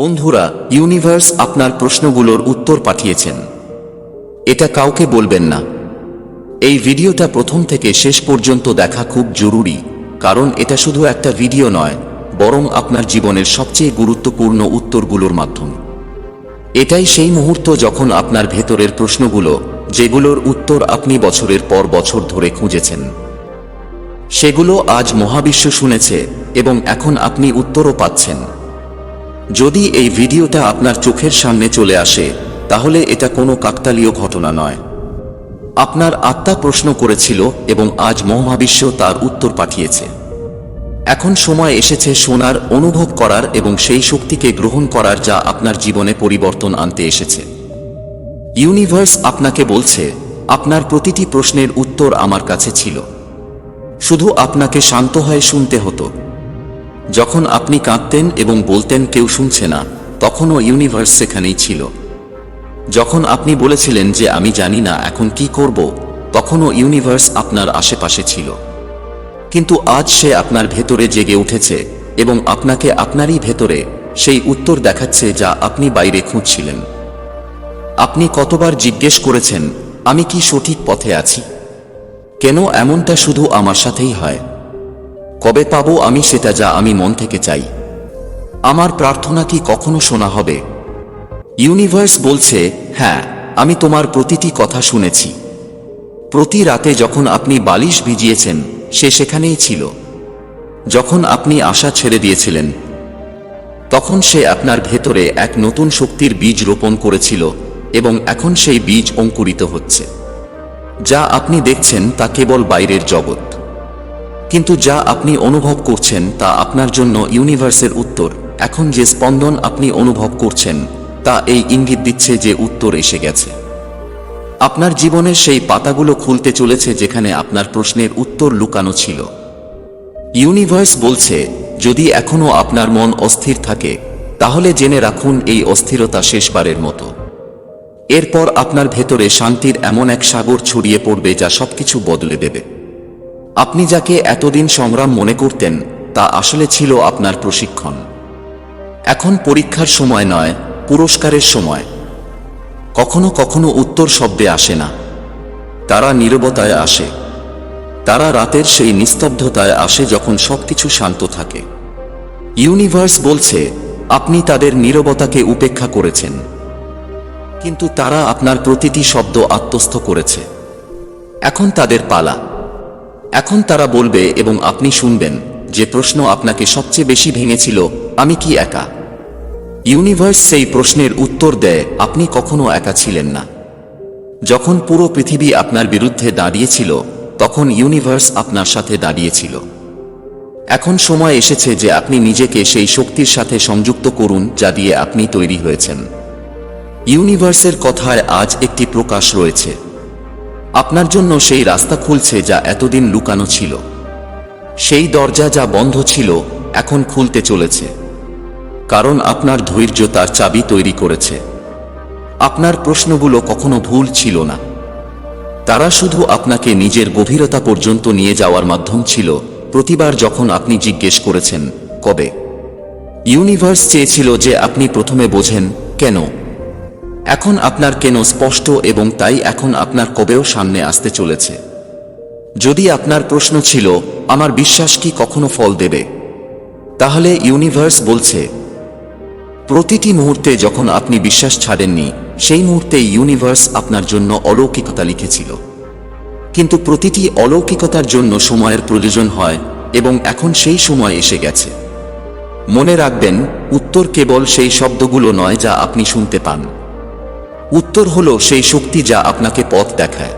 বন্ধুরা ইউনিভার্স আপনার প্রশ্নগুলোর উত্তর পাঠিয়েছেন। এটা কাউকে বলবেন না। এই ভিডিওটা প্রথম থেকে শেষ পর্যন্ত দেখা খুব জরুরি, কারণ এটা শুধু একটা ভিডিও নয়, বরং আপনার জীবনের সবচেয়ে গুরুত্বপূর্ণ উত্তরগুলোর মাধ্যম। এটাই সেই মুহূর্ত যখন আপনার ভেতরের প্রশ্নগুলো, যেগুলোর উত্তর আপনি বছরের পর বছর ধরে খুঁজেছেন, সেগুলো আজ মহাবিশ্ব শুনেছে এবং এখন আপনি উত্তরও পাচ্ছেন। যদি এই ভিডিওটা আপনার চোখের সামনে চলে আসে, তাহলে এটা কোনো কাকতালীয় ঘটনা নয়। আপনার আত্মা প্রশ্ন করেছিল এবং আজ মহাবিশ্ব তার উত্তর পাঠিয়েছে। এখন সময় এসেছে শোনার অনুভব করার এবং সেই শক্তিকে গ্রহণ করার যা আপনার জীবনে পরিবর্তন আনতে এসেছে। ইউনিভার্স আপনাকে বলছে, আপনার প্রতিটি প্রশ্নের উত্তর আমার কাছে ছিল। শুধু আপনাকে শান্ত হয়ে শুনতে হতো। যখন আপনি কাঁদতেন এবং বলতেন কেউ শুনছে না, তখনও ইউনিভার্স সেখানেই ছিল। যখন আপনি বলেছিলেন যে আমি জানি না এখন কি করব, তখনও ইউনিভার্স আপনার আশেপাশে ছিল। কিন্তু আজ সে আপনার ভেতরে জেগে উঠেছে এবং আপনাকে আপনারই ভেতরে সেই উত্তর দেখাচ্ছে যা আপনি বাইরে খুঁজছিলেন। আপনি কতবার জিজ্ঞেস করেছেন, আমি কি সঠিক পথে আছি? কেন এমনটা শুধু আমার সাথেই হয়? কবে পাব আমি সেটা যা আমি মন থেকে চাই। আমার প্রার্থনা কি কখনো শোনা হবে? ইউনিভার্স বলছে হ্যাঁ আমি তোমার প্রতিটি কথা শুনেছি। প্রতি রাতে যখন আপনি বালিশ ভিজিয়েছেন, সে সেখানেই ছিল। যখন আপনি আশা ছেড়ে দিয়েছিলেন, তখন সে আপনার ভেতরে এক নতুন শক্তির বীজ রোপণ করেছিল এবং এখন সেই বীজ অঙ্কুরিত হচ্ছে। যা আপনি দেখছেন তা কেবল বাইরের জগৎ। কিন্তু যা আপনি অনুভব করছেন তা আপনার জন্য ইউনিভার্সের উত্তর। এখন যে স্পন্দন আপনি অনুভব করছেন, তা এই ইঙ্গিত দিচ্ছে যে উত্তর এসে গেছে। আপনার জীবনের সেই পাতাগুলো খুলতে চলেছে যেখানে আপনার প্রশ্নের উত্তর লুকানো ছিল। ইউনিভার্স বলছে, যদি এখনও আপনার মন অস্থির থাকে, তাহলে জেনে রাখুন এই অস্থিরতা শেষবারের মতো। এরপর আপনার ভেতরে শান্তির এমন এক সাগর ছড়িয়ে পড়বে যা সবকিছু বদলে দেবে। আপনি যাকে এতদিন সংগ্রাম মনে করতেন, তা আসলে ছিল আপনার প্রশিক্ষণ। এখন পরীক্ষার সময় নয়, পুরস্কারের সময়। কখনো কখনো উত্তর শব্দে আসে না। তারা নীরবতায় আসে। তারা রাতের সেই নিস্তব্ধতায় আসে যখন সবকিছু শান্ত থাকে। ইউনিভার্স বলছে, আপনি তাদের নীরবতাকে উপেক্ষা করেছেন। কিন্তু তারা আপনার প্রতিটি শব্দ আত্মস্থ করেছে। এখন তাদের পালা। এখন তারা বলবে এবং আপনি শুনবেন, যে প্রশ্ন আপনাকে সবচেয়ে বেশি ভেঙেছিল, আমি কি একা? ইউনিভার্স সেই প্রশ্নের উত্তর দেয়, আপনি কখনো একা ছিলেন না। যখন পুরো পৃথিবী আপনার বিরুদ্ধে দাঁড়িয়েছিল, তখন ইউনিভার্স আপনার সাথে দাঁড়িয়েছিল। এখন সময় এসেছে যে আপনি নিজেকে সেই শক্তির সাথে সংযুক্ত করুন, যা দিয়ে আপনি তৈরি হয়েছেন। ইউনিভার্সের কথায় আজ একটি প্রকাশ রয়েছে। আপনার জন্য সেই রাস্তা খুলছে যা এতদিন লুকানো ছিল। সেই দরজা যা বন্ধ ছিল, এখন খুলতে চলেছে। কারণ আপনার ধৈর্য তার চাবি তৈরি করেছে। আপনার প্রশ্নগুলো কখনো ভুল ছিল না। তারা শুধু আপনাকে নিজের গভীরতা পর্যন্ত নিয়ে যাওয়ার মাধ্যম ছিল, প্রতিবার যখন আপনি জিজ্ঞেস করেছেন, কবে? ইউনিভার্স চেয়েছিল যে আপনি প্রথমে বোঝেন, কেন? এখন আপনার কেন স্পষ্ট এবং তাই এখন আপনার কবেও সামনে আসতে চলেছে। যদি আপনার প্রশ্ন ছিল, আমার বিশ্বাস কি কখনো ফল দেবে? তাহলে ইউনিভার্স বলছে, প্রতিটি মুহূর্তে যখন আপনি বিশ্বাস ছাড়েননি, সেই মুহূর্তে ইউনিভার্স আপনার জন্য অলৌকিকতা লিখেছিল। কিন্তু প্রতিটি অলৌকিকতার জন্য সময়ের প্রয়োজন হয় এবং এখন সেই সময় এসে গেছে। মনে রাখবেন, উত্তর কেবল সেই শব্দগুলো নয় যা আপনি শুনতে পান। উত্তর হল সেই শক্তি যা আপনাকে পথ দেখায়।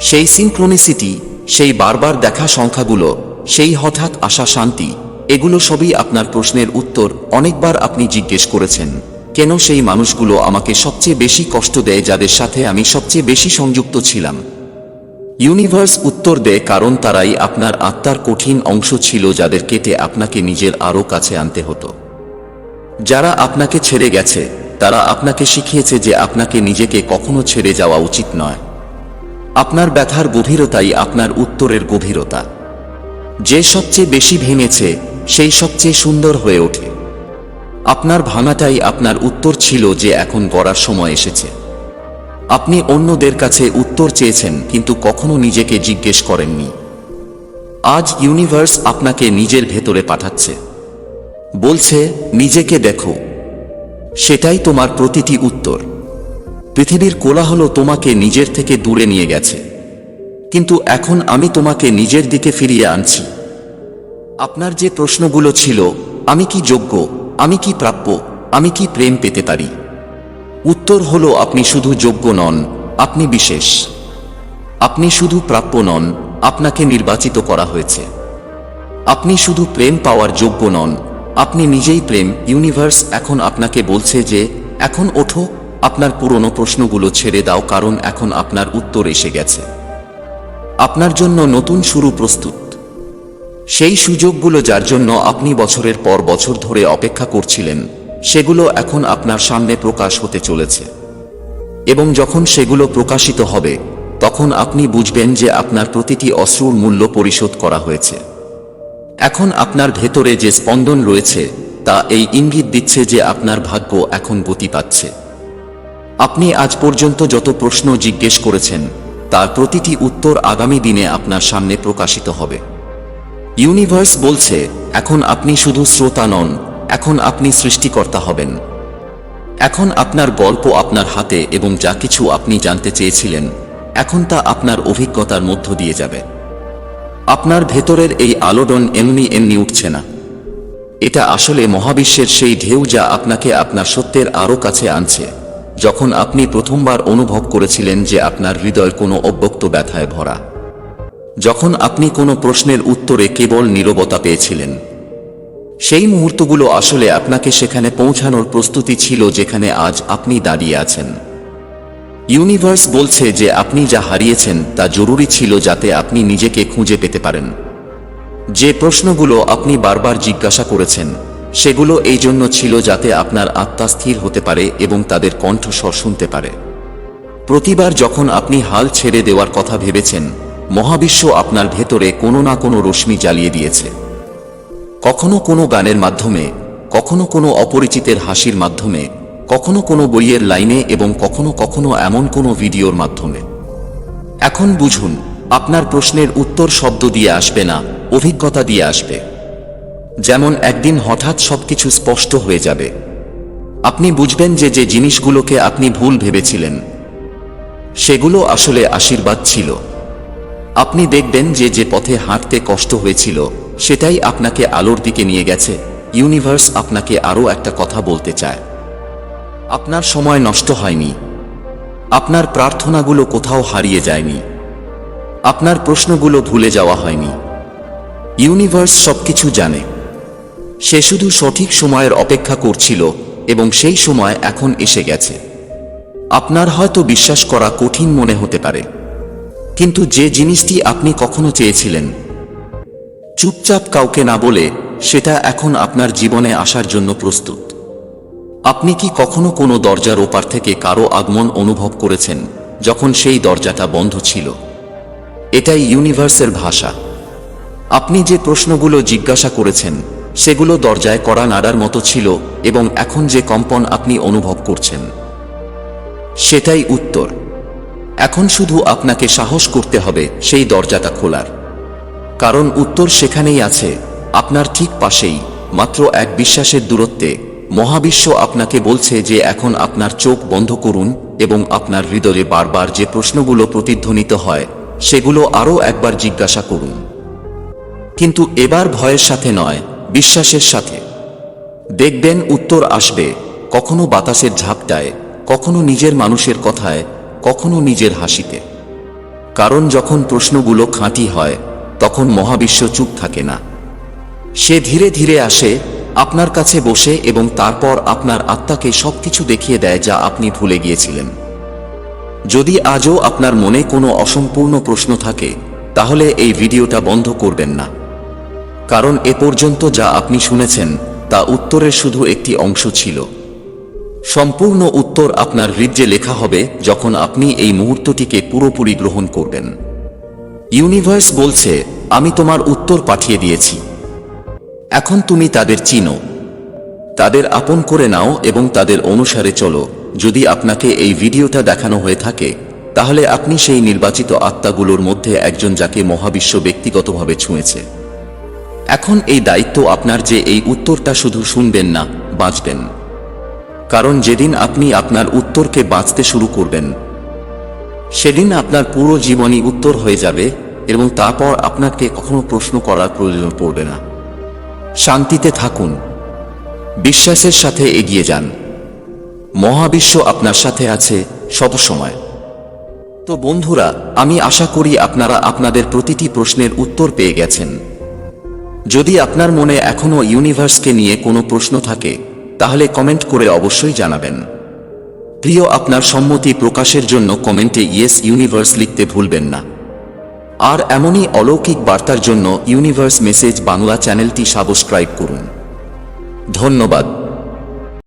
সেই সিনক্রোনিসিটি সেই বারবার দেখা সংখ্যাগুলো, সেই হঠাৎ আসা শান্তি, এগুলো সবই আপনার প্রশ্নের উত্তর অনেকবার আপনি জিজ্ঞেস করেছেন। কেন সেই মানুষগুলো আমাকে সবচেয়ে বেশি কষ্ট দেয় যাদের সাথে আমি সবচেয়ে বেশি সংযুক্ত ছিলাম? ইউনিভার্স উত্তর দেয় কারণ তারাই আপনার আত্মার কঠিন অংশ ছিল যাদের কেটে আপনাকে নিজের আরও কাছে আনতে হতো। যারা আপনাকে ছেড়ে গেছে তারা আপনাকে শিখিয়েছে যে আপনাকে নিজেকে কখনো ছেড়ে যাওয়া উচিত নয়। আপনার ব্যথার গভীরতাই আপনার উত্তরের গভীরতা। যে সবচেয়ে বেশি ভেঙেছে, সেই সবচেয়ে সুন্দর হয়ে ওঠে। আপনার ভাঙাটাই আপনার উত্তর ছিল যে এখন গড়ার সময় এসেছে। আপনি অন্যদের কাছে উত্তর চেয়েছেন, কিন্তু কখনো নিজেকে জিজ্ঞেস করেননি। আজ ইউনিভার্স আপনাকে নিজের ভেতরে পাঠাচ্ছে। বলছে, নিজেকে দেখো। সেটাই তোমার প্রতিটি উত্তর। পৃথিবীর কোলাহল তোমাকে নিজের থেকে দূরে নিয়ে গেছে। কিন্তু এখন আমি তোমাকে নিজের দিকে ফিরিয়ে আনছি। আপনার যে প্রশ্নগুলো ছিল, আমি কি যোগ্য, আমি কি প্রাপ্য, আমি কি প্রেম পেতে পারি? উত্তর হলো, আপনি শুধু যোগ্য নন, আপনি বিশেষ। আপনি শুধু প্রাপ্য নন, আপনাকে নির্বাচিত করা হয়েছে। আপনি শুধু প্রেম পাওয়ার যোগ্য নন আপনি নিজেই প্রেম ইউনিভার্স এখন আপনাকে বলছে যে, এখন ওঠো, আপনার পুরনো প্রশ্নগুলো ছেড়ে দাও কারণ এখন আপনার উত্তর এসে গেছে। আপনার জন্য নতুন শুরু প্রস্তুত। সেই সুযোগগুলো যার জন্য আপনি বছরের পর বছর ধরে অপেক্ষা করছিলেন, সেগুলো এখন আপনার সামনে প্রকাশ হতে চলেছে। এবং যখন সেগুলো প্রকাশিত হবে, তখন আপনি বুঝবেন যে আপনার প্রতিটি অশ্রুর মূল্য পরিশোধ করা হয়েছে। এখন আপনার ভেতরে যে স্পন্দন রয়েছে, তা এই ইঙ্গিত দিচ্ছে যে আপনার ভাগ্য এখন গতি পাচ্ছে। আপনি আজ পর্যন্ত যত প্রশ্ন জিজ্ঞেস করেছেন, তার প্রতিটি উত্তর আগামী দিনে আপনার সামনে প্রকাশিত হবে। ইউনিভার্স বলছে, এখন আপনি শুধু শ্রোতা নন, এখন আপনি সৃষ্টিকর্তা হবেন। এখন আপনার গল্প আপনার হাতে এবং যা কিছু আপনি জানতে চেয়েছিলেন, এখন তা আপনার অভিজ্ঞতার মধ্য দিয়ে যাবে। আপনার ভেতরের এই আলোড়ন এমনি এমনি উঠছে না। এটা আসলে মহাবিশ্বের সেই ঢেউ যা আপনাকে আপনার সত্যের আরও কাছে আনছে। যখন আপনি প্রথমবার অনুভব করেছিলেন যে আপনার হৃদয় কোনো অব্যক্ত ব্যথায় ভরা। যখন আপনি কোনো প্রশ্নের উত্তরে কেবল নীরবতা পেয়েছিলেন। সেই মুহূর্তগুলো আসলে আপনাকে সেখানে পৌঁছানোর প্রস্তুতি ছিল যেখানে আজ আপনি দাঁড়িয়ে আছেন। ইউনিভার্স বলছে যে আপনি যা হারিয়েছেন তা জরুরি ছিল যাতে আপনি নিজেকে খুঁজে পেতে পারেন। যে প্রশ্নগুলো আপনি বারবার জিজ্ঞাসা করেছেন, সেগুলো এই জন্য ছিল যাতে আপনার আত্মা স্থির হতে পারে এবং তাদের কণ্ঠস্বর শুনতে পারে। প্রতিবার যখন আপনি হাল ছেড়ে দেওয়ার কথা ভেবেছেন, মহাবিশ্ব আপনার ভেতরে কোনো না কোনো রশ্মি জ্বালিয়ে দিয়েছে। কখনো কোনো গানের মাধ্যমে, কখনো কোনো অপরিচিতের হাসির মাধ্যমে কখনো কোনো বইয়ের লাইনে এবং কখনো কখনো এমন কোনো ভিডিওর মাধ্যমে। এখন বুঝুন, আপনার প্রশ্নের উত্তর শব্দ দিয়ে আসবে না, অভিজ্ঞতা দিয়ে আসবে। যেমন একদিন হঠাৎ সবকিছু স্পষ্ট হয়ে যাবে। আপনি বুঝবেন যে যে জিনিসগুলোকে আপনি ভুল ভেবেছিলেন, সেগুলো আসলে আশীর্বাদ ছিল। আপনি দেখবেন যে যে পথে হাঁটতে কষ্ট হয়েছিল, সেটাই আপনাকে আলোর দিকে নিয়ে গেছে। ইউনিভার্স আপনাকে আরও একটা কথা বলতে চায়। আপনার সময় নষ্ট হয়নি। আপনার প্রার্থনাগুলো কোথাও হারিয়ে যায়নি। আপনার প্রশ্নগুলো ভুলে যাওয়া হয়নি। ইউনিভার্স সবকিছু জানে। সে শুধু সঠিক সময়ের অপেক্ষা করছিল এবং সেই সময় এখন এসে গেছে। আপনার হয়তো বিশ্বাস করা কঠিন মনে হতে পারে। কিন্তু যে জিনিসটি আপনি কখনো চেয়েছিলেন, চুপচাপ কাউকে না বলে সেটা এখন আপনার জীবনে আসার জন্য প্রস্তুত। আপনি কি কখনো কোনো দরজার ওপার থেকে কারও আগমন অনুভব করেছেন, যখন সেই দরজাটা বন্ধ ছিল? এটাই ইউনিভার্সের ভাষা। আপনি যে প্রশ্নগুলো জিজ্ঞাসা করেছেন, সেগুলো দরজায় করা নাড়ার মতো ছিল এবং এখন যে কম্পন আপনি অনুভব করছেন, সেটাই উত্তর। এখন শুধু আপনাকে সাহস করতে হবে সেই দরজাটা খোলার। কারণ উত্তর সেখানেই আছে, আপনার ঠিক পাশেই, মাত্র এক বিশ্বাসের দূরত্বে। মহাবিশ্ব আপনাকে বলছে যে এখন আপনার চোখ বন্ধ করুন এবং আপনার হৃদয়ে বারবার যে প্রশ্নগুলো প্রতিধ্বনিত হয়, সেগুলো আরও একবার জিজ্ঞাসা করুন। কিন্তু এবার ভয়ের সাথে নয়, বিশ্বাসের সাথে। দেখবেন উত্তর আসবে, কখনো বাতাসের ঝাপটায়, কখনো নিজের মানুষের কথায়, কখনো নিজের হাসিতে। কারণ যখন প্রশ্নগুলো খাঁটি হয়, তখন মহাবিশ্ব চুপ থাকে না। সে ধীরে ধীরে আসে আপনার কাছে বসে এবং তারপর আপনার আত্মাকে সবকিছু দেখিয়ে দেয় যা আপনি ভুলে গিয়েছিলেন। যদি আজও আপনার মনে কোনো অসম্পূর্ণ প্রশ্ন থাকে, তাহলে এই ভিডিওটা বন্ধ করবেন না। কারণ এ পর্যন্ত যা আপনি শুনেছেন, তা উত্তরের শুধু একটি অংশ ছিল। সম্পূর্ণ উত্তর আপনার হৃদ্যে লেখা হবে যখন আপনি এই মুহূর্তটিকে পুরোপুরি গ্রহণ করবেন। ইউনিভার্স বলছে, আমি তোমার উত্তর পাঠিয়ে দিয়েছি। এখন তুমি তাদের চিনো। তাদের আপন করে নাও এবং তাদের অনুসারে চলো। যদি আপনাকে এই ভিডিওটা দেখানো হয়ে থাকে, তাহলে আপনি সেই নির্বাচিত আত্মাগুলোর মধ্যে একজন যাকে মহাবিশ্ব ব্যক্তিগতভাবে ছুঁয়েছে। এখন এই দায়িত্ব আপনার যে এই উত্তরটা শুধু শুনবেন না, বাঁচবেন। কারণ যেদিন আপনি আপনার উত্তরকে বাঁচতে শুরু করবেন, সেদিন আপনার পুরো জীবনই উত্তর হয়ে যাবে এবং তারপর আপনাকে কখনো প্রশ্ন করার প্রয়োজন পড়বে না। শান্তিতে থাকুন। বিশ্বাসের সাথে এগিয়ে যান। মহাবিশ্ব আপনার সাথে আছে সব সময়। তো বন্ধুরা, আমি আশা করি আপনারা আপনাদের প্রতিটি প্রশ্নের উত্তর পেয়ে গেছেন। যদি আপনার মনে এখনও ইউনিভার্সকে নিয়ে কোনো প্রশ্ন থাকে, তাহলে কমেন্ট করে অবশ্যই জানাবেন। প্রিয়, আপনার সম্মতি প্রকাশের জন্য কমেন্টে ইয়েস ইউনিভার্স লিখতে ভুলবেন না। আর এমনই অলৌকিক বার্তার জন্য ইউনিভার্স মেসেজ বাংলা চ্যানেলটি সাবস্ক্রাইব করুন। ধন্যবাদ।